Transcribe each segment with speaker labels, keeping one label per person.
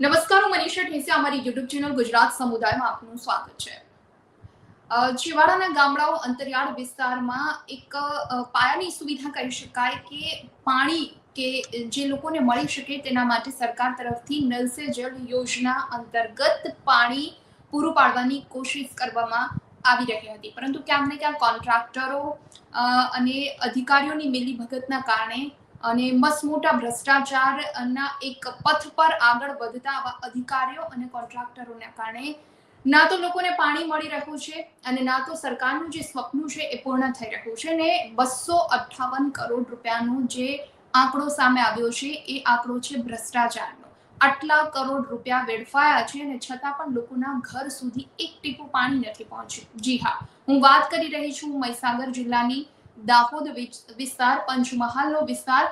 Speaker 1: નમસ્કાર હું મનીષા ઠેસિયા અમારી યુટ્યુબ ચેનલ ગુજરાત સમુદાયમાં આપનું સ્વાગત છે. છેવાડાના ગામડાઓ, અંતરિયાળ વિસ્તારમાં એક પાયાની સુવિધા કહી શકાય કે પાણી કે જે લોકોને મળી શકે તેના માટે સરકાર તરફથી નલ સે જલ યોજના અંતર્ગત પાણી પૂરું પાડવાની કોશિશ કરવામાં આવી રહી હતી. પરંતુ ક્યાંક ને ક્યાંક કોન્ટ્રાક્ટરો અને અધિકારીઓની મિલીભગતના કારણે અને મસમોટા ભ્રષ્ટાચારના એક પથ પર આગળ વધતા આવા અધિકારીઓ અને કોન્ટ્રાક્ટરોના કારણે ના તો લોકોને પાણી મળી રહ્યું છે અને ના તો સરકારનું જે સ્વપ્ન છે એ પૂર્ણ થઈ રહ્યું છે ને બસો અઠ્ઠાવન કરોડ રૂપિયાનો જે આંકડો સામે આવ્યો છે એ આંકડો છે ભ્રષ્ટાચારનો. આટલા કરોડ રૂપિયા વેડફાયા છે અને છતાં પણ લોકોના ઘર સુધી એક ટીપું પાણી નથી પહોંચ્યું. જી હા, હું વાત કરી રહી છું મહીસાગર જિલ્લાની દાહોદ વિસ્તાર, પંચમહાલનો વિસ્તાર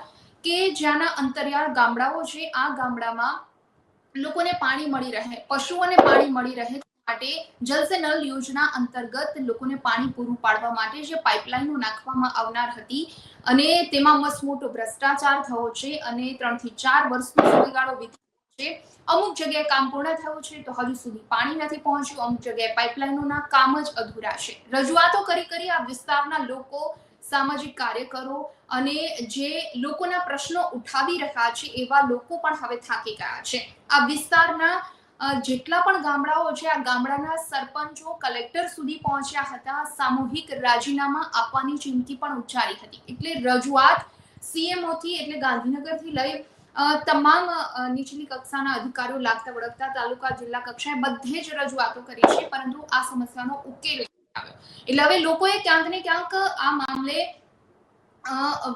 Speaker 1: કે જ્યાંના અંતરિયાળ ગામડાઓ છે, આ ગામડામાં લોકોને પાણી મળી રહે, પશુઓને પાણી મળી રહે માટે જલ સે નલ યોજના અંતર્ગત લોકોને પાણી પૂરું પાડવા માટે જે પાઇપલાઇનો નાખવામાં આવનાર હતી અને તેમાં મસમોટો ભ્રષ્ટાચાર થયો છે અને ત્રણથી ચાર વર્ષનો સમયગાળો વીતી છે. અમુક જગ્યાએ કામ પૂર્ણ થયું છે તો હજુ સુધી પાણી નથી પહોંચ્યું, અમુક જગ્યાએ પાઇપલાઇનોના કામ જ અધૂરા છે. રજૂઆતો કરી કરી આ વિસ્તારના લોકો સામાજિક કાર્યકરો અને જે લોકોના પ્રશ્નો ઉઠાવી રહ્યા છે એવા લોકો પણ હવે થાકી ગયા છે. આ વિસ્તારના જેટલા પણ ગામડાઓ છે, આ ગામડાના સરપંચો કલેક્ટર સુધી પહોંચ્યા હતા, સામૂહિક રાજીનામા આપવાની ચીમકી પણ ઉચ્ચારી હતી. એટલે રજૂઆત સીએમઓથી એટલે ગાંધીનગરથી લઈ તમામ નીચલી કક્ષાના અધિકારીઓ લાગતા વળગતા તાલુકા જિલ્લા કક્ષાએ બધે જ રજૂઆતો કરી છે, પરંતુ આ સમસ્યાનો ઉકેલ આવ્યો એટલે હવે લોકોએ ક્યાંક ને ક્યાંક આ મામલે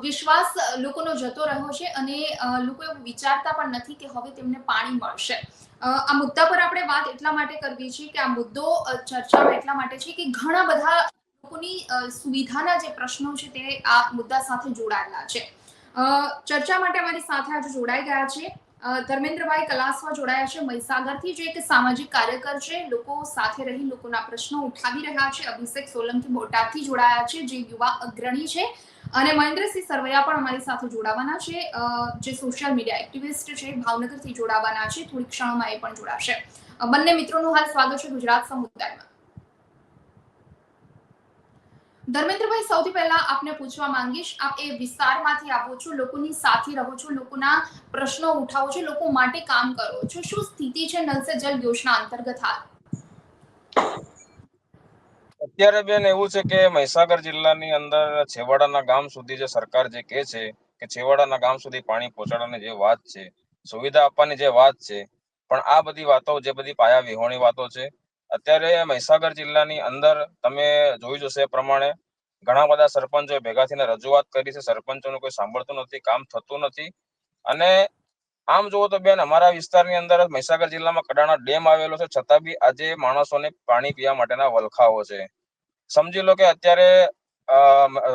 Speaker 1: વિશ્વાસ લોકોનો જતો રહ્યો છે અને લોકો એવું વિચારતા પણ નથી કે હવે તેમને પાણી મળશે. આ મુદ્દા પર આપણે વાત એટલા માટે કરવી છે કે આ મુદ્દો ચર્ચામાં એટલા માટે છે કે ઘણા બધા લોકોની સુવિધાના જે પ્રશ્નો છે તે આ મુદ્દા સાથે જોડાયેલા છે. ચર્ચા માટે અમારી સાથે આજે જોડાઈ ગયા છે. ધર્મેન્દ્રભાઈ કલાસવા જોડાયા છે. મહીસાગરથી જે એક સામાજિક કાર્યકર છે, લોકો સાથે રહી લોકોના પ્રશ્નો ઉઠાવી રહ્યા છે. અભિષેક સોલંકી બોટાદથી જોડાયા છે, જે યુવા અગ્રણી છે. અને મહેન્દ્રસિંહ સરવૈયા પણ અમારી સાથે જોડાવાના છે. જે સોશિયલ મીડિયા એક્ટિવિસ્ટ છે, ભાવનગરથી જોડાવાના છે. થોડી ક્ષણોમાં એ પણ જોડાશે. બંને મિત્રોનું હાલ સ્વાગત છે ગુજરાત સમુદાયમાં. ધર્મેન્દ્રભાઈ, સૌથી પહેલા આપને પૂછવા માંગીશ, આપ એ વિસ્તારમાંથી આવો છો, લોકોની સાથે રહો છો, લોકોના પ્રશ્નો ઉઠાવો છો, લોકો માટે કામ કરો છો. શું સ્થિતિ છે નલ સે જલ યોજના અંતર્ગત હાલ?
Speaker 2: અત્યારે બેન એવું છે કે મહીસાગર જિલ્લાની અંદર છેવાડાના ગામ સુધી જે સરકાર જે કહે છે કે છેવાડાના ગામ સુધી પાણી પહોંચાડવાની જે વાત છે, સુવિધા આપવાની જે વાત છે, પણ આ બધી વાતો, જે બધી પાયા વિહોણી વાતો છે અત્યારે મહીસાગર જિલ્લાની અંદર તમે જોઈ જશે પ્રમાણે ઘણા બધા સરપંચો ભેગા થઈને રજૂઆત કરી છે. સરપંચોનું કોઈ સાંભળતું નથી, કામ થતું નથી. અને આમ જુઓ તો બેન, અમારા વિસ્તારની અંદર મહીસાગર જિલ્લામાં કડાણા ડેમ આવેલો છે. છતાં બી આજે માણસોને પાણી પીવા માટેના વલખાઓ છે. સમજી લો કે અત્યારે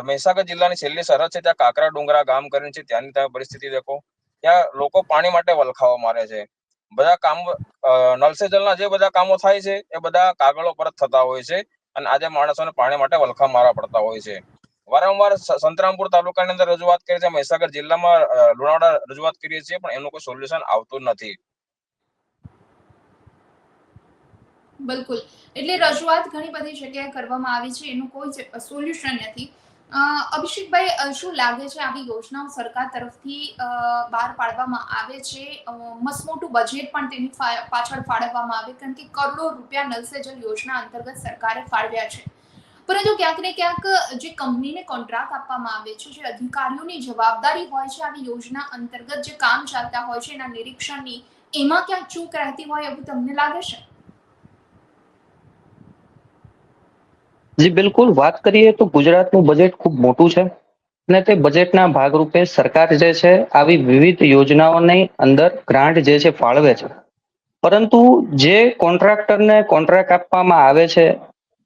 Speaker 2: મહીસાગર જિલ્લાની છેલ્લી સરહદ છે. ત્યાં કાકરા ડુંગરા ગામ કરીને છે. ત્યાંની તમે પરિસ્થિતિ દેખો. ત્યાં લોકો પાણી માટે વલખાઓ મારે છે. બધા કામ નલ જે બધા કામો થાય છે, એ બધા કાગળો પર થતા હોય છે અને આજે માણસોને પાણી માટે વલખા મારવા પડતા હોય છે. વારંવાર સંતરામપુર તાલુકાની અંદર રજૂઆત કરી છે, મહીસાગર જિલ્લામાં લુણાવાડા રજૂઆત કરીએ છીએ, પણ એનું કોઈ સોલ્યુશન આવતું નથી.
Speaker 1: બિલકુલ. એટલે રજૂઆત ઘણી બધી જગ્યાએ કરવામાં આવી છે, એનું કોઈ સોલ્યુશન નથી. અભિષેકભાઈ શું લાગે છે આવી યોજનાઓ સરકાર તરફથી બહાર પાડવામાં આવે છે? મસમોટું બજેટ પણ તેની પાછળ ફાળવવામાં આવે કારણ કે કરોડો રૂપિયા નલ સે જલ યોજના અંતર્ગત સરકારે ફાળવ્યા છે. પરંતુ ક્યાંક ને ક્યાંક જે કંપનીને કોન્ટ્રાક્ટ આપવામાં આવે છે, જે અધિકારીઓની જવાબદારી હોય છે આવી યોજના અંતર્ગત જે કામ ચાલતા હોય છે એના નિરીક્ષણની, એમાં ક્યાંક ચૂક રહેતી હોય એવું તમને લાગે છે?
Speaker 3: જી, બિલકુલ. વાત કરીએ તો ગુજરાતનું બજેટ ખૂબ મોટું છે અને તે બજેટના ભાગરૂપે સરકાર જે છે, આવી વિવિધ યોજનાઓની અંદર ગ્રાન્ટ જે છે, ફાળવે છે. પરંતુ જે કોન્ટ્રાક્ટરને કોન્ટ્રાક્ટ આપવામાં આવે છે,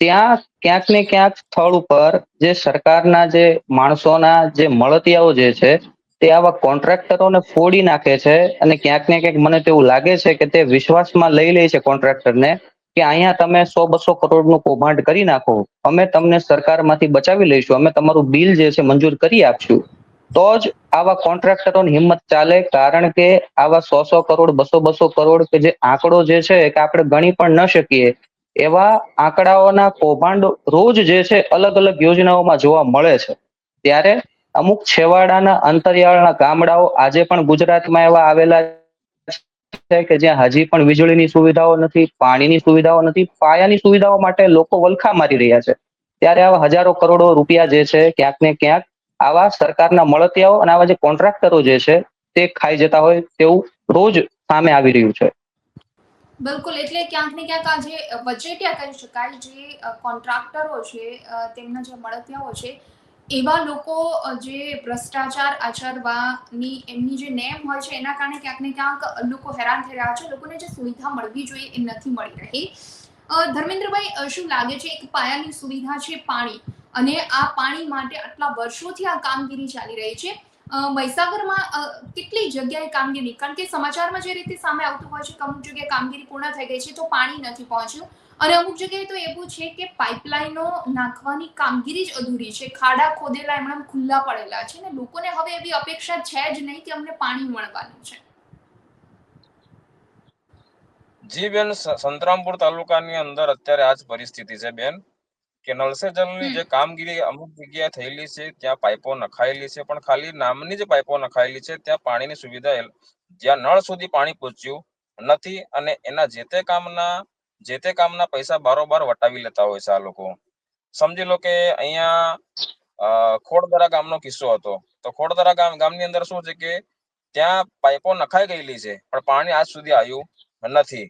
Speaker 3: ત્યાં ક્યાંક ને ક્યાંક સ્થળ ઉપર જે સરકારના જે માણસોના જે મળતિયાઓ જે છે, તે આવા કોન્ટ્રાક્ટરોને ફોડી નાખે છે અને ક્યાંક ને ક્યાંક મને તેવું લાગે છે કે તે વિશ્વાસમાં લઈ લે છે કોન્ટ્રાક્ટરને કે અહીંયા તમે સો બસો કરોડનું કૌભાંડ કરી નાખો. અમે તમને સરકારમાંથી બચાવી લઈશું. અમે તમારું બિલ જે છે મંજૂર કરી આપશું. તો જ આવા કોન્ટ્રાક્ટરોની હિંમત ચાલે, કારણ કે આવા સો સો કરોડ, બસો બસો કરોડ કે જે આંકડો જે છે કે આપણે ગણી પણ ન શકીએ, એવા આંકડાઓના કૌભાંડ રોજ જે છે અલગ અલગ યોજનાઓમાં જોવા મળે છે. ત્યારે અમુક છેવાડાના અંતરિયાળના ગામડાઓ આજે પણ ગુજરાતમાં એવા આવેલા છે કે જ્યાં હજી પણ વીજળીની સુવિધાઓ નથી, પાણીની સુવિધાઓ નથી, પાયાની સુવિધાઓ માટે લોકો વલખા મારી રહ્યા છે. ત્યારે આવા હજારો કરોડો રૂપિયા જે છે, ક્યાંક ને ક્યાંક આવા સરકારના મળતિયાઓ અને આવા જે કોન્ટ્રાક્ટરો જે છે, તે ખાઈ જતા હોય તેવું રોજ સામે આવી રહ્યું છે.
Speaker 1: બિલકુલ, એટલે ક્યાંક ને ક્યાંક જે વચેટિયા કહી શકાય, જે કોન્ટ્રાક્ટરો છે તેમના જે મળતિયાઓ છે એવા લોકો જે ભ્રષ્ટાચાર આચરવાની એમની જે નેમ હોય છે, એના કારણે ક્યાંક ને ક્યાંક લોકો હેરાન થઈ રહ્યા છે. લોકોને જે સુવિધા મળવી જોઈએ એ નથી મળી રહી. ધર્મેન્દ્રભાઈ શું લાગે છે? એક પાયાની સુવિધા છે પાણી. અને આ પાણી માટે આટલા વર્ષોથી આ કામગીરી ચાલી રહી છે. મહિસાગરમાં કેટલી જગ્યાએ કામગીરી? કારણ કે સમાચારમાં જે રીતે સામે આવતું હોય છે અમુક જગ્યાએ કામગીરી પૂર્ણ થઈ ગઈ છે તો પાણી નથી પહોંચ્યું. અને અમુક જગ્યાએ તો એવું છે કે પાઇપલાઇનો નાખવાની કામગીરી જ અધૂરી છે. ખાડા ખોદેલા એમણે ખુલ્લા પડેલા છે ને લોકોને હવે એવી અપેક્ષા છે જ નહીં કે અમને પાણી મળવાનું છે.
Speaker 2: જી બેન સંતરામપુર તાલુકાની અંદર અત્યારે આ જ પરિસ્થિતિ છે બેન. કે નળ સે જલની જે કામગીરી અમુક જગ્યાએ થયેલી છે ત્યાં પાઇપો નખાયેલી છે પણ ખાલી નામની જ પાઇપો નખાયેલી છે ત્યાં પાણીની સુવિધા જ્યાં નળ સુધી પાણી પહોંચ્યું નથી અને એના જે તે કામના જે તે કામના પૈસા બારોબાર વટાવી લેતા હોય છે આ લોકો. સમજી લો કે અહીંયા ખોડદરા ગામનો કિસ્સો હતો. તો ખોડદરા ગામ, ગામની અંદર શું છે કે ત્યાં પાઇપો નખાઈ ગયેલી છે, પણ પાણી આજ સુધી આવ્યું નથી.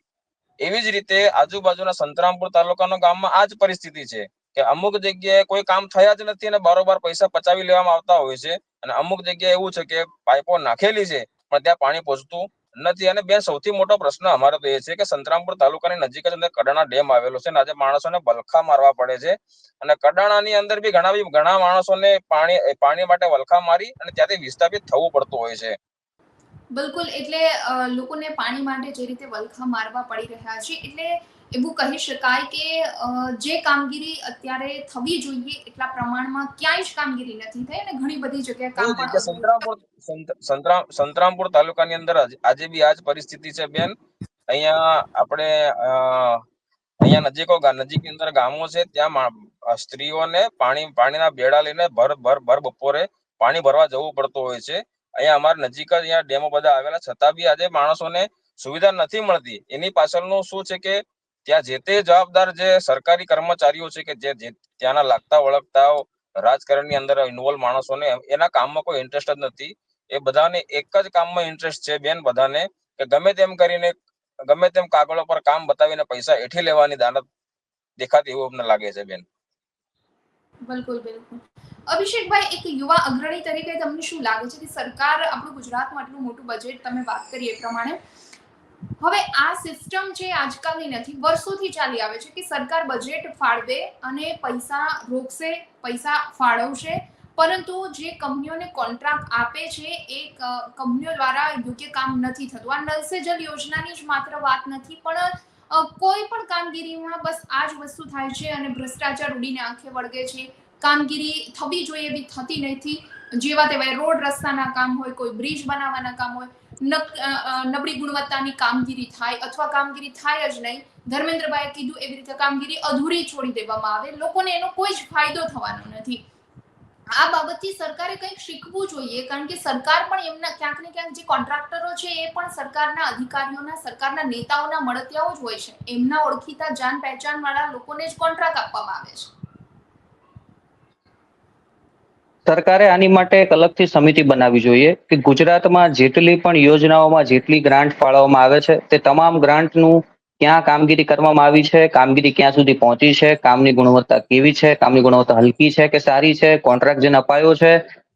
Speaker 2: એવી જ રીતે આજુબાજુના સંતરામપુર તાલુકાનો ગામમાં આ જ પરિસ્થિતિ છે કે અમુક જગ્યાએ કોઈ કામ થયા જ નથી અને બારોબાર પૈસા પચાવી લેવામાં આવતા હોય છે અને અમુક જગ્યાએ એવું છે કે પાઇપો નાખેલી છે, પણ ત્યાં પાણી પહોંચતું નથી. અને બેન, સૌથી મોટો પ્રશ્ન અમારો તો એ છે કે સંતરામપુર તાલુકાની નજીક જ અંદર કડાણા ડેમ આવેલો છે અને આજે માણસોને બલખા મારવા પડે છે. અને કડાણાની અંદર બી ઘણા બી ઘણા માણસોને પાણી પાણી માટે વલખા મારી અને ત્યાંથી વિસ્થાપિત થવું પડતું હોય છે.
Speaker 1: બિલકુલ. એટલે લોકોને પાણી માટે જે રીતે વલખા મારવા પડી રહ્યા છે, એટલે એવું કહી શકાય કે જે કામગીરી અત્યારે થવી જોઈએ એટલા પ્રમાણમાં ક્યાંય જ કામગીરી નથી થઈ અને ઘણી બધી જગ્યાએ કામ
Speaker 2: સંતરામપુર સંતરામપુર તાલુકાની અંદર આજે બી આજ પરિસ્થિતિ છે બેન. અહીંયા આપણે અહીંયા નજીકો નજીકની અંદર ગામો છે ત્યાં સ્ત્રીઓને પાણી પાણીના બેડા લઈને ભર ભર ભર બપોરે પાણી ભરવા જવું પડતું હોય છે. અહીંયા અમારા નજીક જ અહીંયા ડેમો બધા આવેલા છતાં બી આજે માણસોને સુવિધા નથી મળતી. એની પાછળનું શું છે કે ત્યાં જે તે જવાબદાર જે સરકારી કર્મચારીઓ છે કે જે ત્યાંના લાગતા વળગતાઓ રાજકારણની અંદર ઇન્વોલ્વ માણસોને, એના કામમાં કોઈ ઇન્ટરેસ્ટ જ નથી. એ બધાને એક જ કામમાં ઇન્ટરેસ્ટ છે બેન બધાને, કે ગમે તેમ કરીને, ગમે તેમ કાગળો પર કામ બતાવીને પૈસા એઠી લેવાની દાનત દેખાતી એવું અમને લાગે છે બેન.
Speaker 1: બિલકુલ બિલકુલ. અભિષેકભાઈ, એક યુવા અગ્રણી તરીકે તમને શું લાગે છે કે સરકાર આપણું ગુજરાતમાં આટલું મોટું બજેટ તમે વાત કરી એ પ્રમાણે? હવે આ સિસ્ટમ જે આજકાલની નથી, વર્ષોથી ચાલી આવે છે કે સરકાર બજેટ ફાળવે અને પૈસા રોકશે, પૈસા ફાળવશે. પરંતુ જે કંપનીઓને કોન્ટ્રાક્ટ આપે છે, એ કંપનીઓ દ્વારા યોગ્ય કામ નથી થતું. આ નલ સે જલ યોજનાની જ માત્ર વાત નથી, પણ કોઈ પણ કામગીરીમાં બસ આ જ વસ્તુ થાય છે અને ભ્રષ્ટાચાર ઉડીને આંખે વળગે છે. કામગીરી થવી જોઈએ એવી થતી નથી. જેવા તેવા રોડ રસ્તાના કામ હોય, કોઈ બ્રિજ બનાવવાના કામ હોય નબળી ગુણવત્તાની કામગીરી થાય અથવા કામગીરી થાય જ નહીં, ધર્મેન્દ્રભાઈએ કીધું એવી રીતે કામગીરી અધૂરી છોડી દેવામાં આવે. લોકોને એનો કોઈ જ ફાયદો થવાનો નથી. આ બાબતથી સરકારે કંઈક શીખવું જોઈએ, કારણ કે સરકાર પણ એમના ક્યાંક ને ક્યાંક જે કોન્ટ્રાક્ટરો છે એ પણ સરકારના અધિકારીઓના, સરકારના નેતાઓના મળતિયાઓ જ હોય છે. એમના ઓળખીતા જાન પહેચાન વાળા લોકોને જ કોન્ટ્રાક્ટ આપવામાં આવે છે.
Speaker 3: સરકારે આની માટે એક અલગથી સમિતિ બનાવવી જોઈએ કે ગુજરાતમાં જેટલી પણ યોજનાઓમાં જેટલી ગ્રાન્ટ ફાળવવામાં આવે છે, તે તમામ ગ્રાન્ટનું ક્યાં કામગીરી કરવામાં આવી છે, કામગીરી ક્યાં સુધી પહોંચી છે, કામની ગુણવત્તા કેવી છે, કામની ગુણવત્તા હલકી છે કે સારી છે, કોન્ટ્રાક્ટ જેને અપાયો છે,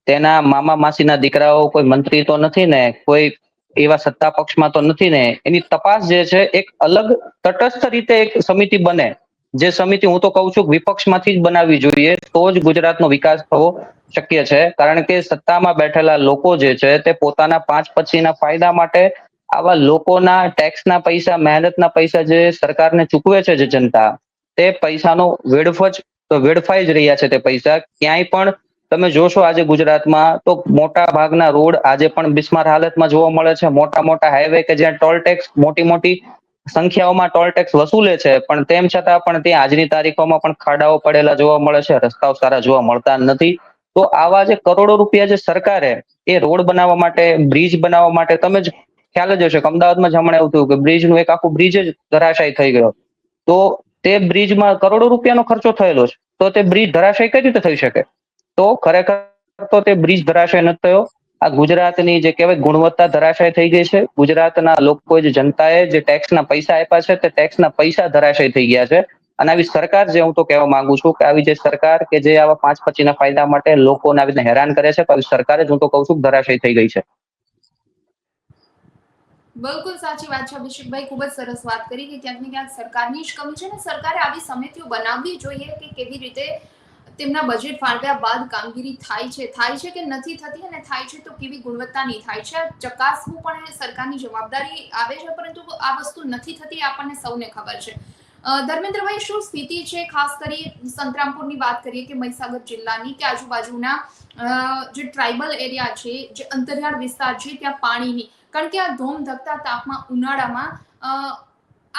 Speaker 3: તેના મામા માસીના દીકરાઓ કોઈ મંત્રી તો નથી ને, કોઈ એવા સત્તા પક્ષમાં તો નથી ને, એની તપાસ જે છે, એક અલગ તટસ્થ રીતે એક સમિતિ બને. જે સમિતિ હું તો કહું છું વિપક્ષમાંથી જ બનાવવી જોઈએ, તો જ ગુજરાતનો વિકાસ થવો શક્ય છે. કારણ કે સત્તામાં બેઠેલા લોકો જે છે, તે પોતાના પાંચ પછીના ફાયદા માટે આવા લોકોના ટેક્સના પૈસા, મહેનતના પૈસા જે સરકારને ચૂકવે છે જે જનતા, તે પૈસાનો વેડફ જ વેડફાઈ જ રહ્યા છે તે પૈસા. ક્યાંય પણ તમે જોશો આજે ગુજરાતમાં, તો મોટા ભાગના રોડ આજે પણ બિસ્માર હાલતમાં જોવા મળે છે. મોટા મોટા હાઈવે કે જ્યાં ટોલ ટેક્સ મોટી મોટી સંખ્યાઓમાં ટોલ ટેક્સ વસૂલે છે, પણ તેમ છતાં પણ ત્યાં આજની તારીખોમાં પણ ખાડાઓ પડેલા જોવા મળે છે, રસ્તાઓ સારા જોવા મળતા નથી. તો આવા જે કરોડો રૂપિયા જે સરકારે એ રોડ બનાવવા માટે, બ્રિજ બનાવવા માટે તમે જ ખ્યાલ જ હશે કે અમદાવાદમાં જ હમણાં એવું થયું કે બ્રિજનું એક આખું બ્રિજ જ ધરાશાય થઈ ગયો. તો તે બ્રિજમાં કરોડો રૂપિયાનો ખર્ચો થયેલો છે, તો તે બ્રિજ ધરાશય કઈ રીતે થઈ શકે? તો ખરેખર તો તે બ્રિજ ધરાશાય નથી થયો. આ ગુજરાતની જે કહેવાય ગુણવત્તા ધરાશાય થઈ ગઈ છે. ગુજરાતના લોકો જે જનતાએ જે ટેક્સના પૈસા આપ્યા છે તે ટેક્સના પૈસા ધરાશય થઈ ગયા છે. અને આવી સરકાર જે હું તો કહેવા માંગુ છું કે આવી જે સરકાર કે જે આવા પાંચ પચીના ફાયદા માટે લોકોને આવી રીતે હેરાન કરે છે આવી સરકાર જ હું તો કહું છું ધરાશય થઈ ગઈ છે.
Speaker 1: બિલકુલ સાચી વાત છે અભિષેકભાઈ, ખૂબ જ સરસ વાત કરી કે ક્યાંક ને ક્યાંક સરકારની જ કમી છે ને સરકારે આવી સમિતિઓ બનાવવી જોઈએ કે કેવી રીતે તેમના બજેટ ફાળવ્યા બાદ કામગીરી થાય છે. થાય છે કે નથી થતી અને થાય છે તો કેવી ગુણવત્તાની થાય છે? ચકાસવું પણ સરકારની જવાબદારી આવે છે, પરંતુ આ વસ્તુ નથી થતી આપણને સૌને ખબર છે. ધર્મેન્દ્રભાઈ, શું સ્થિતિ છે? ખાસ કરી સંતરામપુરની વાત કરીએ કે મહીસાગર જિલ્લાની, કે આજુબાજુના જે ટ્રાઇબલ એરિયા છે, જે અંતરિયાળ વિસ્તાર છે, ત્યાં પાણીની, કારણ કે આ ધોમ ધકતા તાપમાં ઉનાળામાં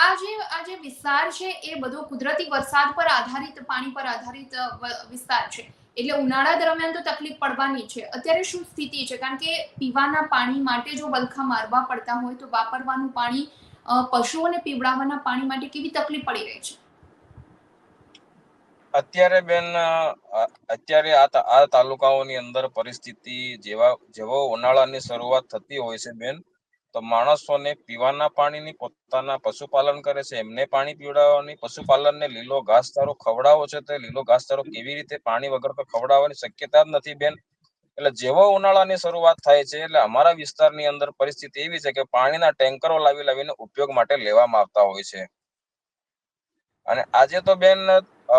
Speaker 1: આ જે આ જે વિસ્તાર છે, એ બધો કુદરતી વરસાદ પર આધારિત, પાણી પર આધારિત વિસ્તાર છે. એટલે ઉનાળા દરમિયાન તો તકલીફ પડવાની છે. અત્યારે શું સ્થિતિ છે? કારણ કે પીવાના પાણી માટે જો વલખા મારવા પડતા હોય તો વાપરવાનું પાણી પશુઓને પીવડાવવાના પાણી માટે કેવી તકલીફ પડી રહી છે?
Speaker 2: અત્યારે બેન અત્યારે આ તાલુકાઓની અંદર પરિસ્થિતિ જેવા, જેવો ઉનાળાની શરૂઆત થતી હોય છે બેન તો માણસોને પીવાના પાણીની પોતાના પશુપાલન કરે છે, એમને પાણી પીવડાવવાની પશુપાલનને લીલો ઘાસચારો ખવડાવો છે, તો લીલો ઘાસચારો કેવી રીતે પાણી વગર તો ખવડાવવાની શક્યતા જ નથી બેન. એટલે જેવો ઉનાળાની શરૂઆત થાય છે, એટલે અમારા વિસ્તારની અંદર પરિસ્થિતિ એવી છે કે પાણીના ટેન્કરો લાવી લાવીને ઉપયોગ માટે લેવામાં આવતા હોય છે. અને આજે તો બેન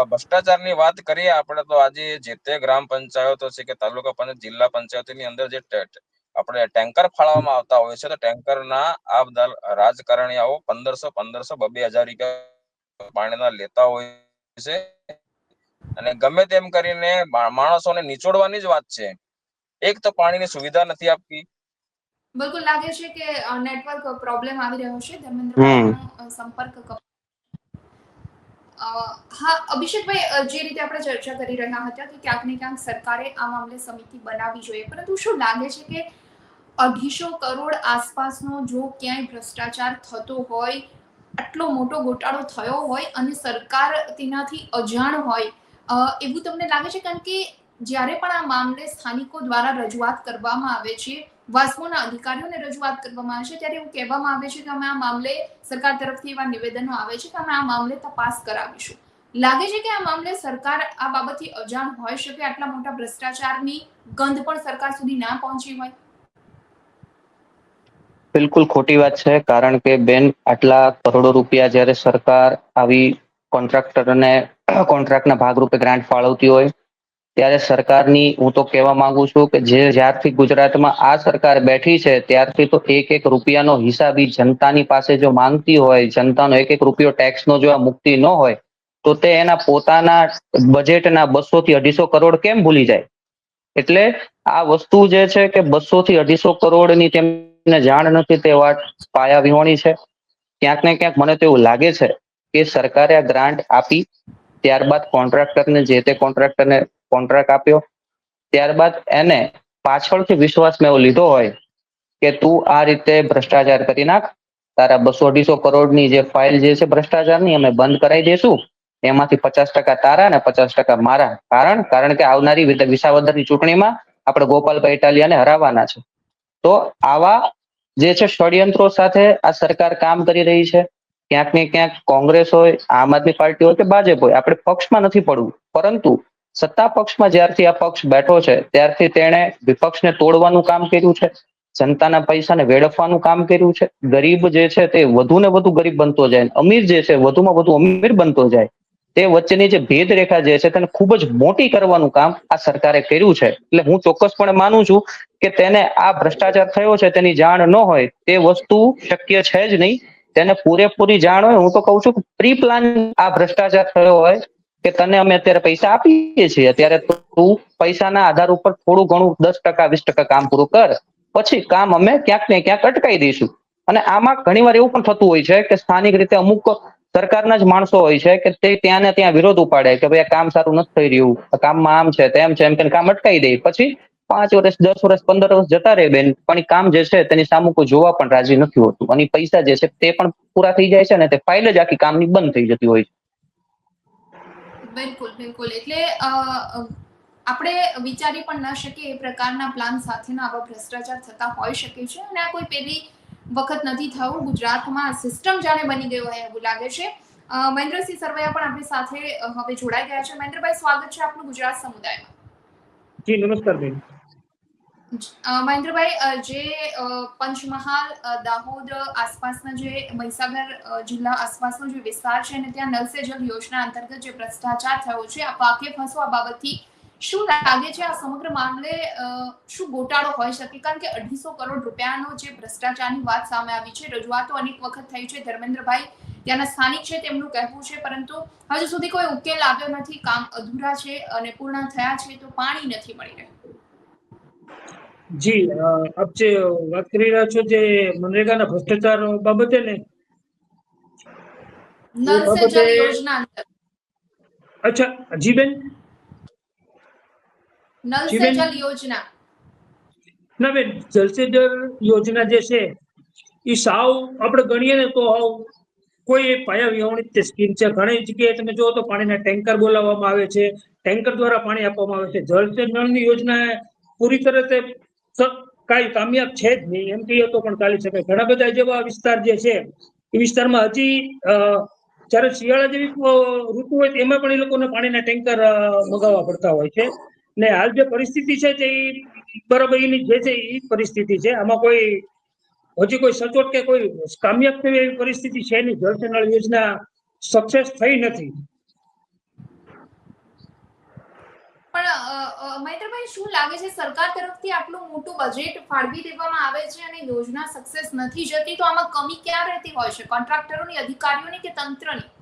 Speaker 2: ભ્રષ્ટાચારની વાત કરીએ આપણે તો આજે જે તે ગ્રામ પંચાયતો છે કે તાલુકા પંચાયત જિલ્લા પંચાયતની અંદર જે આપણે ટેન્કર ફાળવવામાં આવતા હોય છે તો ટેન્કરના આ બધા રાજકારણીઓ પંદરસો પંદરસો બબે હજાર રૂપિયા પાણીના લેતા હોય છે. અને ગમે તેમ કરીને માણસોને નીચોડવાની જ વાત છે. એક તો પાણીની સુવિધા નથી આપતી.
Speaker 1: બિલકુલ લાગે છે કે નેટવર્ક પ્રોબ્લેમ આવી રહ્યો છે. ધર્મેન્દ્ર સંપર્ક હા અભિષેકભાઈ જે રીતે આપણે ચર્ચા કરી રહ્યા હતા કે ક્યાંક ને ક્યાંક સરકારે આ મામલે સમિતિ બનાવવી જોઈએ. પરંતુ શું લાગે છે કે અઢીસો કરોડ આસપાસનો જો ક્યાંય ભ્રષ્ટાચાર થતો હોય, આટલો મોટો ગોટાળો થયો હોય અને સરકાર તેનાથી અજાણ હોય એવું તમને લાગે છે? કારણ કે જ્યારે પણ આ મામલે સ્થાનિકો દ્વારા રજૂઆત કરવામાં આવે છે, વાસ્મોના અધિકારીઓને રજૂઆત કરવામાં આવે છે, ત્યારે એવું કહેવામાં આવે છે કે અમે આ મામલે સરકાર તરફથી એવા નિવેદનો આવે છે કે અમે આ મામલે તપાસ કરાવીશું. લાગે છે કે આ મામલે સરકાર આ બાબતથી અજાણ હોઈ શકે? આટલા મોટા ભ્રષ્ટાચારની ગંધ પણ સરકાર સુધી ના પહોંચી હોય?
Speaker 3: બિલકુલ ખોટી વાત છે, કારણ કે બેન આટલા કરોડો રૂપિયા જ્યારે સરકાર આવી કોન્ટ્રાક્ટરને કોન્ટ્રાક્ટના ભાગરૂપે ગ્રાન્ટ ફાળવતી હોય, ત્યારે સરકારની હું તો કહેવા માંગુ છું કે જે જ્યારથી ગુજરાતમાં આ સરકાર બેઠી છે, ત્યારથી તો એક એક રૂપિયાનો હિસાબ જનતાની પાસે જો માંગતી હોય, જનતાનો એક એક રૂપિયો ટેક્સનો જો આ મુક્તિ ન હોય, તો તે એના પોતાના બજેટના બસો થી અઢીસો કરોડ કેમ ભૂલી જાય? એટલે આ વસ્તુ જે છે કે બસો થી અઢીસો કરોડની તેમને જાણ નથી તે વાત પાયા વિહોણી છે. ક્યાંક ને ક્યાંક મને તો એવું લાગે છે કે સરકારે આ ગ્રાન્ટ આપી, ત્યારબાદ કોન્ટ્રાક્ટરને જે તે કોન્ટ્રાક્ટરને કોન્ટ્રાક્ટ આપ્યો, ત્યારબાદ એને પાછળથી વિશ્વાસ મેં એવો લીધો હોય કે તું આ રીતે ભ્રષ્ટાચાર કરી નાખ. તારા બસો અઢીસો કરોડની જે ફાઇલ જે છે ભ્રષ્ટાચારની અમે બંધ કરાવી દઈશું એમાંથી પચાસ ટકા તારા ને પચાસ ટકા મારા. કારણ કારણ કે આવનારી વિસાવદરની ચૂંટણીમાં આપણે ગોપાલભાઈ ઇટાલિયાને હરાવવાના છે. તો આવા જે છે, ષડયંત્રો સાથે આ સરકાર કામ કરી રહી છે. ક્યાંક ને ક્યાંક કોંગ્રેસ હોય, આમ આદમી પાર્ટી હોય કે ભાજપ હોય, આપણે પક્ષમાં નથી પડવું. પરંતુ સત્તા પક્ષમાં જ્યારથી આ પક્ષ બેઠો છે, ત્યારથી તેણે વિપક્ષને તોડવાનું કામ કર્યું છે, જનતાના પૈસાને વેડફવાનું કામ કર્યું છે. ગરીબ જે છે, તે વધુ ને વધુ ગરીબ બનતો જાય અમીર જે છે, વધુમાં વધુ અમીર બનતો જાય. તે વચ્ચેની જે ભેદરેખા જે છે તેને ખૂબ જ મોટી કરવાનું કામ આ સરકારે કર્યું છે. એટલે હું ચોક્કસપણે માનું છું કે તેને આ ભ્રષ્ટાચાર થયો છે તેની જાણ ન હોય, તે વસ્તુ શક્ય છે જ નહીં. તેને પૂરેપૂરી જાણ હોય, હું તો કહું છું કે પ્રી પ્લાન આ ભ્રષ્ટાચાર થયો હોય કે તને અમે અત્યારે પૈસા આપીએ છીએ અત્યારે તું પૈસાના આધાર ઉપર થોડું ઘણું દસ ટકા, વીસ ટકા કામ પૂરું કર. પછી કામ અમે ક્યાંક ને ક્યાંક અટકાવી દઈશું. અને આમાં ઘણીવાર એવું પણ થતું હોય છે કે સ્થાનિક રીતે અમુક સરકારના જ માણસો હોય છે કે તે ત્યાં ને ત્યાં વિરોધ ઉપાડે કે ભાઈ આ કામ સારું નથી થઈ રહ્યું, આ કામમાં આમ છે, તેમ છે, એમ કે કામ અટકાવી દે. પછી પાંચ વર્ષ, દસ વર્ષ, પંદર વર્ષ જતા રહે બેન, પણ કામ જે છે તેની સામું કોઈ જોવા પણ રાજી નથી હોતું. અને પૈસા જે છે તે પણ પૂરા થઈ જાય છે ને તે ફાઇલ જ આખી કામની બંધ થઈ જતી હોય છે.
Speaker 1: બિલકુલ બિલકુલ. એટલે આપણે વિચારી પણ ન શકીએ એ પ્રકારના પ્લાન સાથેના આવા ભ્રષ્ટાચાર થતા હોઈ શકે છે અને આ કોઈ પેલી વખત નથી થયું. ગુજરાતમાં સિસ્ટમ જાણે બની ગયો હોય એવું લાગે છે. મહેન્દ્રસિંહ સરવૈયા પણ આપણી સાથે હવે જોડાઈ ગયા છે. મહેન્દ્રભાઈ સ્વાગત છે આપનું ગુજરાત સમુદાયમાં.
Speaker 4: જી નમસ્કાર બેન.
Speaker 1: મહેન્દ્રભાઈ જે પંચમહાલ દાહોદ આસપાસના જે મહીસાગર જિલ્લા આસપાસનો જે વિસ્તાર છે અને ત્યાં નલ સે જલ યોજના અંતર્ગત જે ભ્રષ્ટાચાર થયો છે આપ વાકેફ હશો આ બાબતથી શું લાગે છે આ સમગ્ર મામલે શું ગોટાળો હોઈ શકે? કારણ કે અઢીસો કરોડ રૂપિયાનો જે ભ્રષ્ટાચારની વાત સામે આવી છે રજૂઆતો અનેક વખત થઈ છે. ધર્મેન્દ્રભાઈ ત્યાંના સ્થાનિક છે તેમનું કહેવું છે પરંતુ હજુ સુધી કોઈ ઉકેલ આવ્યો નથી. કામ અધૂરા છે અને પૂર્ણ થયા છે તો પાણી નથી મળી રહ્યું.
Speaker 4: જી આપ જે વાત કરી રહ્યા છો જે મનરેગાના ભ્રષ્ટાચાર બાબતે ને?
Speaker 1: યોજના
Speaker 4: અચ્છા જી બેન
Speaker 1: નલ સે જલ યોજના.
Speaker 4: ના બેન જલ સે જલ યોજના જે છે એ સાવ આપણે ગણીએ ને તો હાવ કોઈ પાયા વિહોણી તે સ્કીમ છે. ઘણી જગ્યાએ તમે જુઓ તો પાણીના ટેન્કર બોલાવવામાં આવે છે. ટેન્કર દ્વારા પાણી આપવામાં આવે છે. જળ સે નળની યોજના પૂરી તરતે કાંઈ કામયાબ છે જ નહીં. એમ કહીએ તો પણ ચાલી શકે. ઘણા બધા જેવા વિસ્તાર જે છે એ વિસ્તારમાં હજી જ્યારે શિયાળા જેવી ઋતુ હોય એમાં પણ એ લોકોને પાણીના ટેન્કર મગાવવા પડતા હોય છે. ને હાલ જે પરિસ્થિતિ છે તે બરોબર એની જે છે એ પરિસ્થિતિ છે. આમાં કોઈ હજી કોઈ સચોટ કે કોઈ કામયાબ એવી પરિસ્થિતિ છે નહીં. જળ યોજના સક્સેસ થઈ નથી.
Speaker 1: પણ અ, શું લાગે છે સરકાર તરફથી આટલું મોટું બજેટ ફાળવી દેવામાં આવે છે અને યોજના સક્સેસ નથી જતી? તો આમાં કમી ક્યાં રહેતી હોય છે? કોન્ટ્રાક્ટરોની અધિકારીઓની કે તંત્રની?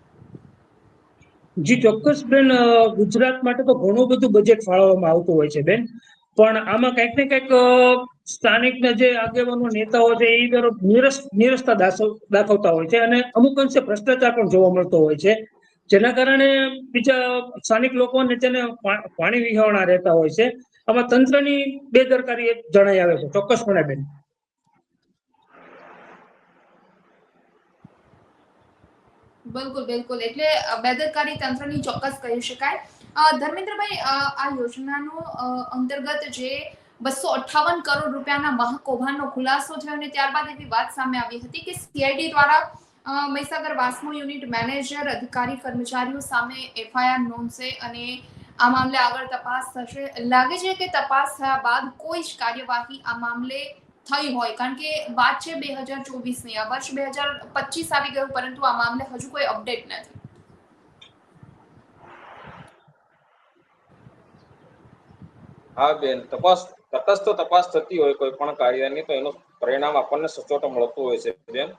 Speaker 4: જી, ચોક્કસ બેન ગુજરાત માટે તો ઘણું બધું બજેટ ફાળવવામાં આવતું હોય છે બેન. પણ આમાં કંઈક ને કંઈક સ્થાનિક જે આગેવાનો, નેતાઓ છે, એ તરફ નિરસ દાખવતા હોય છે અને અમુક અંશે ભ્રષ્ટાચાર પણ જોવા મળતો હોય છે. જેના કારણે બીજા સ્થાનિક લોકોને તેને પાણી વિહાવણા રહેતા હોય છે. આમાં તંત્રની બેદરકારી જણાઈ આવે છે, ચોક્કસપણે બેન.
Speaker 1: બિલકુલ બિલકુલ. એટલે બેદરકારી તંત્રની ચોક્કસ કહી શકાય. ધર્મેન્દ્રભાઈ આ યોજનાનો અંતર્ગત જે બસો અઠ્ઠાવન કરોડ રૂપિયાના મહાકૌભાંડનો ખુલાસો થયો અને ત્યારબાદ એવી વાત સામે આવી હતી કે સીઆઈડી દ્વારા મહીસાગર વાસ્મો યુનિટ મેનેજર, અધિકારી, કર્મચારીઓ સામે એફઆઈઆર નોંધશે અને આ મામલે આગળ તપાસ થશે. લાગે છે કે તપાસ થયા બાદ કોઈ જ કાર્યવાહી આ મામલે થઈ હોય. કારણ કે વાત છે બે હજાર ચોવીસની. આ વર્ષ બે હજાર પચીસ આવી ગયું, પરંતુ આ મામલે હજુ કોઈ અપડેટ નથી.
Speaker 2: હા, બેન, તપાસ તટસ્થ તપાસ થતી હોય કોઈ પણ કાર્યની, તો એનું પરિણામ આપણને સચોટ મળતું હોય છે, બેન.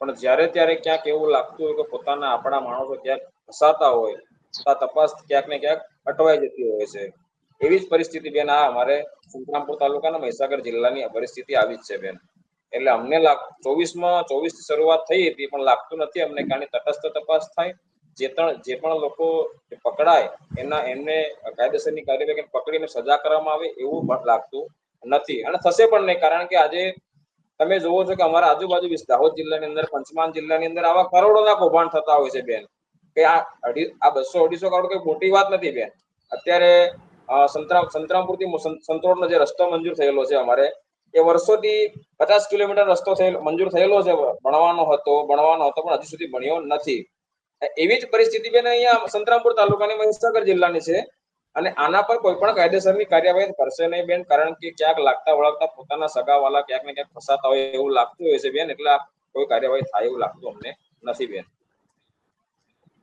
Speaker 2: પણ જ્યારે ત્યારે ક્યાંક એવું લાગતું હોય કે પોતાના આપણા માણસો ક્યાંક ફસાતા હોય, તો આ તપાસ ક્યાંક ને ક્યાંક અટવાઈ જતી હોય છે. એવી જ પરિસ્થિતિ બેન, આ અમારે સુલતાનપુર તાલુકાના મહીસાગર જિલ્લાની પરિસ્થિતિ આવી જ છે બેન. એટલે અમને ચોવીસમાં ચોવીસથી શરૂઆત થઈ હતી, પણ લાગતું નથી અમને કે તટસ્થ તપાસ થાય. જે ત્રણ જે પણ લોકો પકડાય, એના, એમને કાયદેસરની કાર્યવાહી પકડીને સજા કરવામાં આવે એવું પણ લાગતું નથી. અને થશે પણ નહીં, કારણ કે આજે તમે જોવો છો કે અમારા આજુબાજુ દાહોદ જિલ્લાની અંદર, પંચમહાલ જિલ્લાની અંદર આવા કરોડોના કૌભાંડ થતા હોય છે બેન. કે આ અઢી, આ બસો અઢીસો કરોડ કઈ મોટી વાત નથી બેન. અત્યારે સંતરામ સંતરામપુરથી સંતરોડનો જે રસ્તો મંજૂર થયેલો છે અમારે, એ વર્ષોથી પચાસ કિલોમીટર રસ્તો થયેલો મંજૂર થયેલો છે ભણવાનો હતો ભણવાનો હતો, પણ હજી સુધી ભણ્યો નથી. એવી જ પરિસ્થિતિ બેન અહીંયા સંતરામપુર તાલુકાની મહીસાગર જિલ્લાની છે. અને આના પર કોઈ પણ કાયદેસરની કાર્યવાહી કરશે નહીં બેન, કારણ કે ક્યાંક લાગતા વળગતા પોતાના સગાવાલા ક્યાંક ને ક્યાંક ફસાતા હોય એવું લાગતું હોય છે બેન, એટલે કોઈ કાર્યવાહી થાય એવું લાગતું અમને નથી બેન.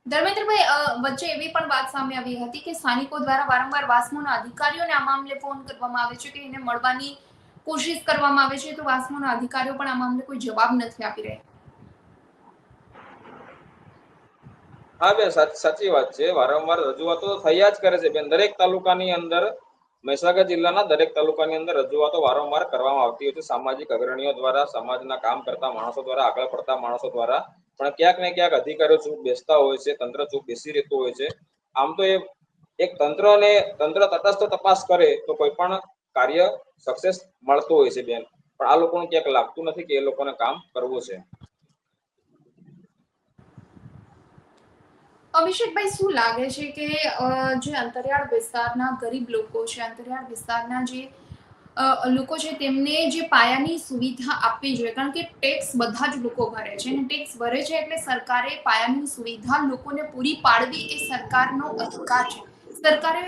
Speaker 1: ધર્મેન્દ્રભાઈ વચ્ચે એવી પણ વાત સામે આવી હતી કે સ્થાનિકો દ્વારા વારંવાર વાસ્મોના અધિકારીઓને આ મામલે ફોન કરવામાં આવે છે કે એને મળવાની કોશિશ કરવામાં આવે છે તો વાસ્મોના અધિકારીઓ પણ આ મામલે કોઈ જવાબ નથી આપી રહ્યા.
Speaker 2: હા બેન સાચ- વાત છે. વારંવાર રજૂઆતો થયા જ કરે છે બેન. દરેક તાલુકાની અંદર, મહેસાગર જિલ્લાના દરેક તાલુકાની અંદર રજૂઆતો વારંવાર કરવામાં આવતી હોય છે. સામાજિક અગ્રણીઓ દ્વારા, સમાજના કામ કરતા માણસો દ્વારા, આગળ પડતા માણસો દ્વારા. પણ ક્યાંક ને ક્યાંક અધિકારીઓ ચૂપ બેસતા હોય છે, તંત્ર ચૂપ બેસી રહેતું હોય છે, આમ તો એ એક તંત્રને તંત્ર તટસ્થ તપાસ કરે તો કોઈ પણ કાર્ય સક્સેસ મળતું હોય છે બેન. પણ આ લોકોને ક્યાંક લાગતું નથી કે એ લોકોને કામ કરવું છે.
Speaker 1: અભિષેકભાઈ, શું લાગે છે કે જે અંતરિયાળ વિસ્તારના ગરીબ લોકો છે, અંતરિયાળ વિસ્તારના જે લોકો છે તેમને જે પાયાની સુવિધા આપવી જોઈએ, કારણ કે ટેક્સ બધા જ લોકો ભરે છે અને ટેક્સ ભરે છે એટલે સરકારે પાયાની સુવિધા લોકોને પૂરી પાડવી એ સરકારનો અધિકાર છે. સરકારે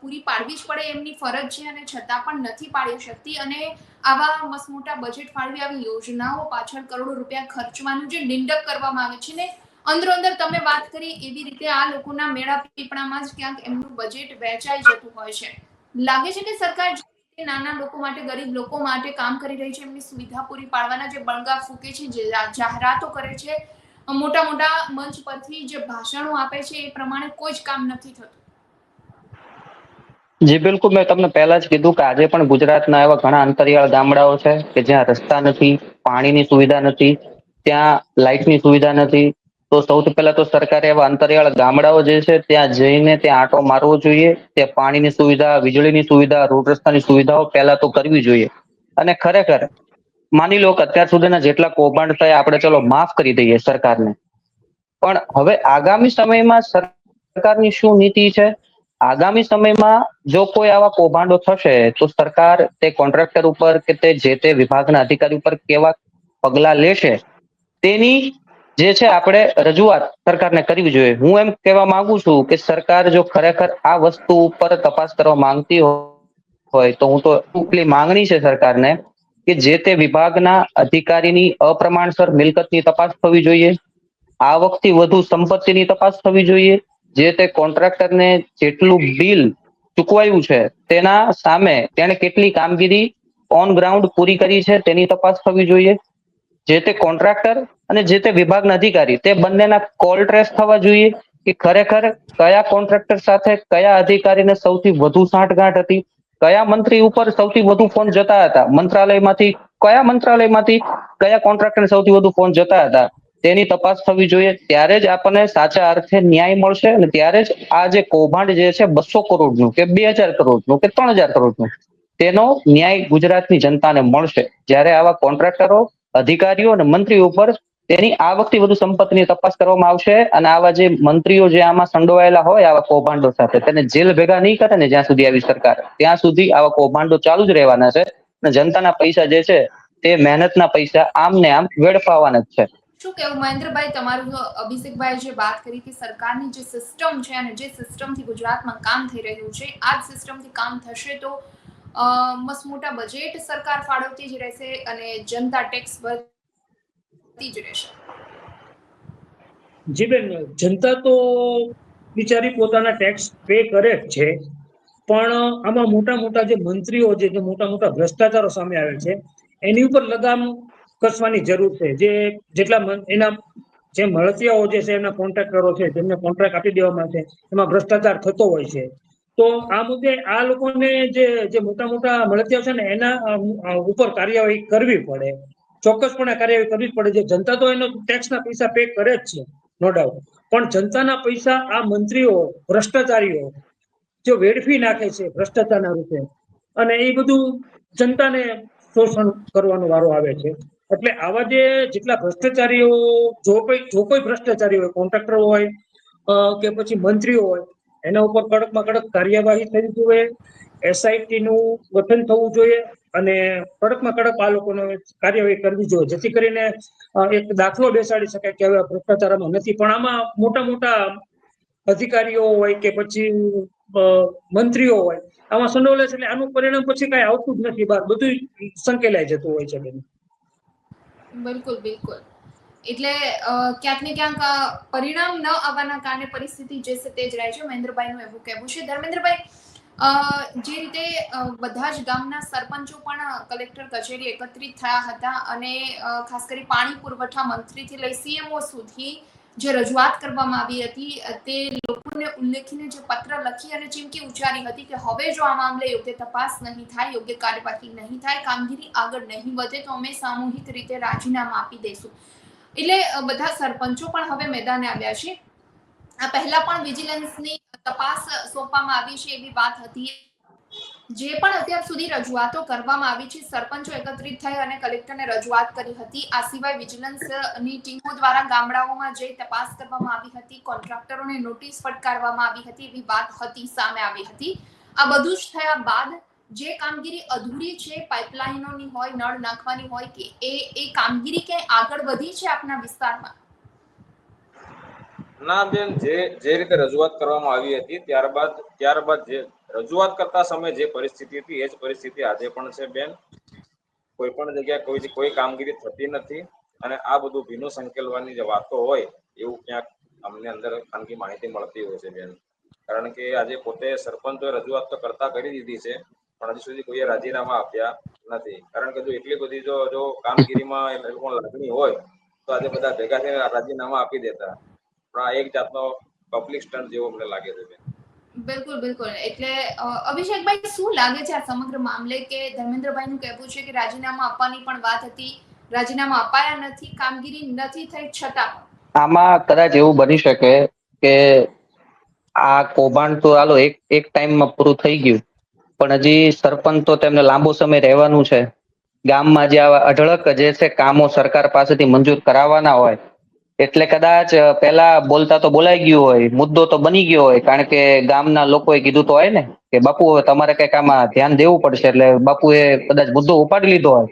Speaker 1: પૂરી પાડવી જ પડે એમની ફરજ છે અને છતાં પણ નથી પાડી શકતી અને આવા મસમોટા બજેટ ફાળવી આવી યોજનાઓ પાછળ કરોડો રૂપિયા ખર્ચવાનું જે નિંદક કરવામાં આવે છે ને, અંદરો અંદર તમે વાત કરી એવી રીતે આ લોકોના મેળા પીપળામાં જ ક્યાંક એમનું બજેટ વહેંચાઈ જતું હોય છે. લાગે છે કે સરકાર નાના લોકો માટે, ગરીબ લોકો માટે કામ કરી રહી છે. એમની સુવિધા પૂરી પાડવાના જે બળગા ફૂકે છે, જે જાહેરાતો કરે છે મોટા મોટા મંચ પરથી જે ભાષણો આપે છે, એ પ્રમાણે કોઈ જ કામ નથી થતું.
Speaker 3: જી, બિલકુલ. મેં તમને પહેલા જ કીધું કે આજે પણ ગુજરાતના એવા ઘણા અંતરિયાળ ગામડાઓ છે કે જ્યાં રસ્તા નથી, પાણીની સુવિધા નથી, ત્યાં લાઇટની સુવિધા નથી તો સૌથી પહેલા તો સરકારે એવા અંતરિયાળ ગામડાઓ જે છે, ત્યાં જઈને ત્યાં આંટો મારવો જોઈએ. ત્યાં પાણીની સુવિધા, વીજળીની સુવિધા, રોડ રસ્તાની સુવિધાઓ પહેલા તો કરવી જોઈએ. અને ખરેખર, માની લો કે અત્યાર સુધીના જેટલા કૌભાંડ થયા, આપણે ચલો માફ કરી દઈએ સરકારને. પણ હવે આગામી સમયમાં સરકારની શું નીતિ છે? આગામી સમયમાં જો કોઈ આવા કૌભાંડો થશે, તો સરકાર તે કોન્ટ્રાક્ટર ઉપર કે તે જે તે વિભાગના અધિકારી ઉપર કેવા પગલા લેશે, તેની જે છે આપણે રજૂઆત સરકારને કરવી જોઈએ. હું એમ કહેવા માંગુ છું કે સરકાર જો ખરેખર આ વસ્તુ ઉપર તપાસ કરવા માંગતી હોય તો હું તો એટલી માંગણી છે સરકારને કે જે તે વિભાગના અધિકારીની અપ્રમાણસર મિલકતની તપાસ થવી જોઈએ આવકથી વધુ સંપત્તિની તપાસ થવી જોઈએ, જે તે કોન્ટ્રાક્ટરને જેટલું બિલ ચૂકવાયું છે તેના સામે તેણે કેટલી કામગીરી ઓન ગ્રાઉન્ડ પૂરી કરી છે તેની તપાસ થવી જોઈએ. જે તે કોન્ટ્રાક્ટર અને જે તે વિભાગના અધિકારી, તે બંનેના કોલ ટ્રેસ થવા જોઈએ કે ખરેખર કયા કોન્ટ્રાક્ટર સાથે કયા અધિકારીને સૌથી વધુ સાંઠગાંઠ હતી, કયા મંત્રી ઉપર સૌથી વધુ ફોન જતા હતા, મંત્રાલયમાંથી કયા મંત્રાલયમાંથી કયા કોન્ટ્રાક્ટરને સૌથી વધુ ફોન જતા હતા, તેની તપાસ થવી જોઈએ. ત્યારે જ આપણને સાચા અર્થે ન્યાય મળશે અને ત્યારે જ આ જે કૌભાંડ જે છે બસો કરોડનું કે બે હજાર કરોડનું કે ત્રણ હજાર કરોડનું, તેનો ન્યાય ગુજરાતની જનતાને મળશે. જ્યારે આવા કોન્ટ્રાક્ટરો અધિકારીઓ અને મંત્રીઓ ઉપર તેની આ વખતે વધુ સંપત્તિની તપાસ કરવામાં આવશે અને આવા જે મંત્રીઓ જે આમાં સંડોવાયેલા હોય આવા કૌભાંડો સાથે તેને જેલ ભેગા નહીં કરે ને જ્યાં સુધી આવી સરકાર. ત્યાં સુધી આવા કૌભાંડો ચાલુ જ રહેવાના છે અને જનતાના પૈસા જે છે તે મહેનતના પૈસા આમ ને આમ વેડફાવાના જ છે.
Speaker 1: શું કેવું મહેન્દ્રભાઈ, તમારું અભિષેકભાઈ જે વાત કરી કે સરકારની જે સિસ્ટમ છે અને જે સિસ્ટમથી ગુજરાતમાં કામ થઈ રહ્યું છે, આ જ સિસ્ટમથી કામ થશે તો અ, મસમોટા બજેટ સરકાર ફાળવતી જ રહેશે અને જનતા ટેક્સ ભરતી જ રહેશે.
Speaker 4: જી બેન જનતા તો બિચારી પોતાના ટેક્સ પે કરે જ છે પણ આમાં મોટા મોટા જે મંત્રીઓ છે જે મોટા મોટા ભ્રષ્ટાચારો સામે આવે છે એની ઉપર લગામ કસવાની જરૂર છે. જે જેટલા એના જે મળતિયાઓ જે છે એના કોન્ટ્રાક્ટરો છે જેમને કોન્ટ્રાક્ટ આપી દેવામાં છે એમાં ભ્રષ્ટાચાર થતો હોય છે. તો આ મુદ્દે આ લોકોને જે જે મોટા મોટા મળતિયાઓ છે ને, એના ઉપર કાર્યવાહી કરવી પડે. ચોક્કસપણે કાર્યવાહી કરવી પડે. છે જનતા તો એનો ટેક્સના પૈસા પે કરે જ છે નો ડાઉટ પણ જનતાના પૈસા આ મંત્રીઓ, ભ્રષ્ટાચારીઓ, જે વેડફી નાખે છે ભ્રષ્ટાચારના રૂપે, અને એ બધું જનતાને શોષણ કરવાનો વારો આવે છે. એટલે આવા જે જેટલા ભ્રષ્ટાચારીઓ, જો કોઈ જો કોઈ ભ્રષ્ટાચારી હોય કોન્ટ્રાક્ટર હોય કે પછી મંત્રીઓ હોય એના ઉપર કડકમાં કડક કાર્યવાહી થવી જોઈએ એસઆઈટી નું ગઠન થવું જોઈએ અને કડકમાં કડક આ લોકોને કાર્યવાહી કરવી જોઈએ. જેથી કરીને એક દાખલો બેસાડી શકાય કે હવે ભ્રષ્ટાચારમાં નથી. પણ આમાં મોટા મોટા અધિકારીઓ હોય કે પછી મંત્રીઓ હોય, આમાં સંડોવાયેલા છે એટલે આનું પરિણામ પછી કઈ આવતું જ નથી બહાર. બધું સંકેલાઈ જતું હોય છે બેન.
Speaker 1: બિલકુલ બિલકુલ. એટલે ક્યાંક ને ક્યાંક પરિણામ ન આવવાના કારણે પરિસ્થિતિ જે છે તે જ રહે છે. મહેન્દ્રભાઈનું એવું કહેવું છે. ધર્મેન્દ્રભાઈ જે રીતે બધા જ ગામના સરપંચો પણ કલેક્ટર કચેરી એકત્રિત થયા હતા અને ખાસ કરી પાણી પુરવઠા મંત્રીથી લઈ સીએમઓ સુધી જે રજૂઆત કરવામાં આવી હતી, તે લોકોને ઉલ્લેખીને જે પત્ર લખી અને ચીમકી ઉચ્ચારી હતી કે હવે જો આ મામલે યોગ્ય તપાસ નહીં થાય, યોગ્ય કાર્યવાહી નહીં થાય, કામગીરી આગળ નહીં વધે, તો અમે સામૂહિક રીતે રાજીનામા આપી દઈશું. એટલે બધા સરપંચો પણ હવે મેદાને આવ્યા છે. આ પહેલા પણ વિજિલન્સની તપાસ સોંપવામાં આવી છે એવી વાત હતી. જે પણ અત્યાર સુધી રજૂઆતો કરવામાં આવી છે, સરપંચો એકત્રિત થઈ અને કલેક્ટરને રજૂઆત કરી હતી. આ સિવાય વિજિલન્સની ટીમો દ્વારા ગામડાઓમાં જઈ તપાસ કરવામાં આવી હતી. કોન્ટ્રાક્ટરોને નોટિસ ફટકારવામાં આવી હતી એવી વાત હતી, સામે આવી હતી. આ બધું જ થયા બાદ જે કામગીરી અધૂરી છે, પાઇપલાઇનોની હોય, નળ નાખવાની હોય કે એ એ કામગીરી કે આગળ વધી છે આપના વિસ્તારમાં?
Speaker 2: ના, બેન, જે જે રીતે રજૂઆત કરવામાં આવી હતી, ત્યારબાદ ત્યારબાદ જે રજૂઆત કરતા સમયે જે પરિસ્થિતિ હતી, એ જ પરિસ્થિતિ આજે પણ છે, બેન. કોઈ પણ જગ્યાએ કોઈ કોઈ કામગીરી થતી નથી અને આ બધું ભીનું સંકેલવાની જે વાતો હોય, એવું ક્યાંક અમને અંદર ખાનગી માહિતી મળતી હોય છે, બેન. કારણ કે આજે પોતે સરપંચો રજૂઆત તો કરતા કરી દીધી છે પણ હજી સુધી કોઈએ રાજીનામા આપ્યા નથી. કારણ કે જો એટલી બધી જો જો કામગીરીમાં એ લોકો લાગણી હોય તો આજે બધા ભેગા થઈને રાજીનામા આપી દેતા. પણ આ એક જાતનો પબ્લિક સ્ટન્ટ જેવો મને લાગે છે બેન.
Speaker 1: બિલકુલ બિલકુલ. એટલે અભિષેકભાઈ શું લાગે છે આ સમગ્ર મામલે કે ધર્મેન્દ્રભાઈનું કહેવું છે કે રાજીનામા આપવાની પણ વાત હતી રાજીનામા અપાયા નથી કામગીરી નથી થઈ છતાં
Speaker 3: આમાં કદાચ એવું બની શકે કે આ કૌભાંડ તો હાલો એક એક ટાઈમમાં પૂરું થઈ ગયું. પણ હજી સરપંચ તો તેમને લાંબો સમય રહેવાનું છે. ગામમાં જે આવા અઢળક જે છે કામો સરકાર પાસેથી મંજૂર કરાવવાના હોય, એટલે કદાચ પેલા બોલતા તો બોલાઈ ગયું હોય, મુદ્દો તો બની ગયો હોય, કારણ કે ગામના લોકોએ કીધું તો હોય ને, કે બાપુ હવે તમારે કંઈક આમાં ધ્યાન દેવું પડશે, એટલે બાપુએ કદાચ મુદ્દો ઉપાડી લીધો હોય.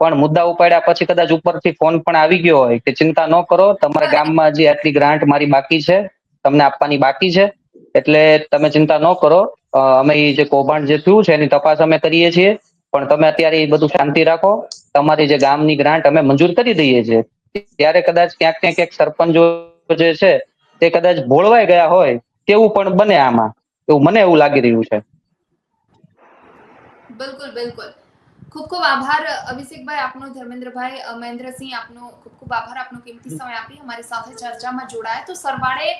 Speaker 3: પણ મુદ્દા ઉપાડ્યા પછી કદાચ ઉપરથી ફોન પણ આવી ગયો હોય, કે ચિંતા ન કરો, તમારા ગામમાં જે આટલી ગ્રાન્ટ મારી બાકી છે, તમને આપવાની બાકી છે એટલે તમે ચિંતા ન કરો. અમે જે કૌભાંડ જે થયું છે, એની તપાસ અમે કરીએ છીએ. પણ તમે અત્યારે એ બધું શાંતિ રાખો. તમારી જે ગામની ગ્રાન્ટ અમે મંજૂર કરી દઈએ છીએ. ત્યારે કદાચ ક્યાંક ને ક્યાંક સરપંચો જે છે, તે કદાચ ભોળવાઈ ગયા હોય, તેવું પણ બને આમાં. એવું મને એવું લાગી રહ્યું છે.
Speaker 1: બિલકુલ બિલકુલ. ખૂબ ખૂબ આભાર, અભિષેકભાઈ, આપનો, ધર્મેન્દ્રભાઈ, મહેન્દ્રસિંહ, આપનો ખૂબ ખૂબ આભાર. આપનો કિંમતી સમય આપી. અમારી સાથે ચર્ચામાં જોડાયા. તો સરવાળે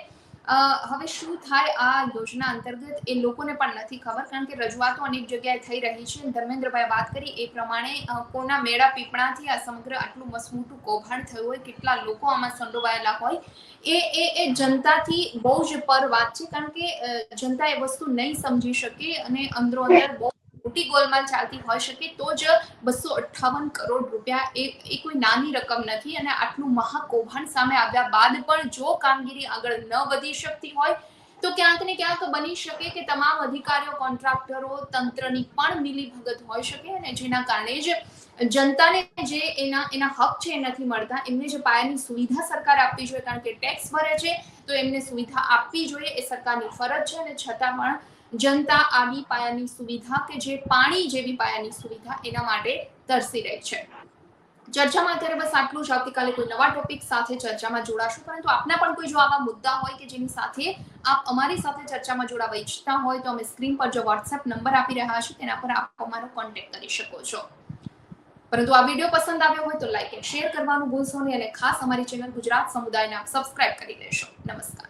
Speaker 1: હવે શું થાય આ યોજના અંતર્ગત એ લોકોને પણ નથી ખબર, કારણ કે રજૂઆતો અનેક જગ્યાએ થઈ રહી છે. ધર્મેન્દ્રભાઈ વાત કરી, એ પ્રમાણે કોના મેળા પીપળાથી આ સમગ્ર આટલું મસમોટું કૌભાંડ થયું હોય, કેટલા લોકો આમાં સંડોવાયેલા હોય, એ એ એ જનતાથી બહુ જ પર વાત છે, કારણ કે જનતા એ વસ્તુ નહીં સમજી શકે અને અંદરો અંદર બહુ મોટી ગોલમાલ ચાલતી હોઈ શકે તો જ બસો અઠ્ઠાવન કરોડ રૂપિયા એ એ કોઈ નાની રકમ નથી અને આટલું મહાકૌભાંડ સામે આવ્યા બાદ પણ જો કામગીરી આગળ ન વધી શકતી હોય, તો ક્યાંક ને ક્યાંક બની શકે કે તમામ અધિકારીઓ, કોન્ટ્રાક્ટરો, તંત્રની પણ મિલીભગત હોઈ શકે અને જેના કારણે જ જનતાને જે એના એના હક છે એ નથી મળતા, એમને જે પાયાની સુવિધા સરકાર આપવી જોઈએ. કારણ કે ટેક્સ ભરે છે, તો એમને સુવિધા આપવી જોઈએ, એ સરકારની ફરજ છે અને છતાં પણ જનતા આવી પાયાની સુવિધા કે જે પાણી જેવી પાયાની સુવિધા એના માટે તરસી રહી છે. ચર્ચામાં અત્યારે બસ આટલું જ. આવતીકાલે કોઈ નવા ટોપિક સાથે ચર્ચામાં જોડાશું. પરંતુ આપના પણ કોઈ જો આવા મુદ્દા હોય કે જેની સાથે આપ અમારી સાથે ચર્ચામાં જોડાવા ઈચ્છતા હોય તો અમે સ્ક્રીન પર જો વોટ્સએપ નંબર આપી રહ્યા છીએ, તેના પર આપ અમારો કોન્ટેક્ટ કરી શકો છો. પરંતુ આ વીડિયો પસંદ આવ્યો હોય તો લાઈક એન્ડ શેર કરવાનું ભૂલશો નહીં અને ખાસ અમારી ચેનલ ગુજરાત સમુદાયને આપ સબસ્ક્રાઇબ કરી લેશો. નમસ્કાર.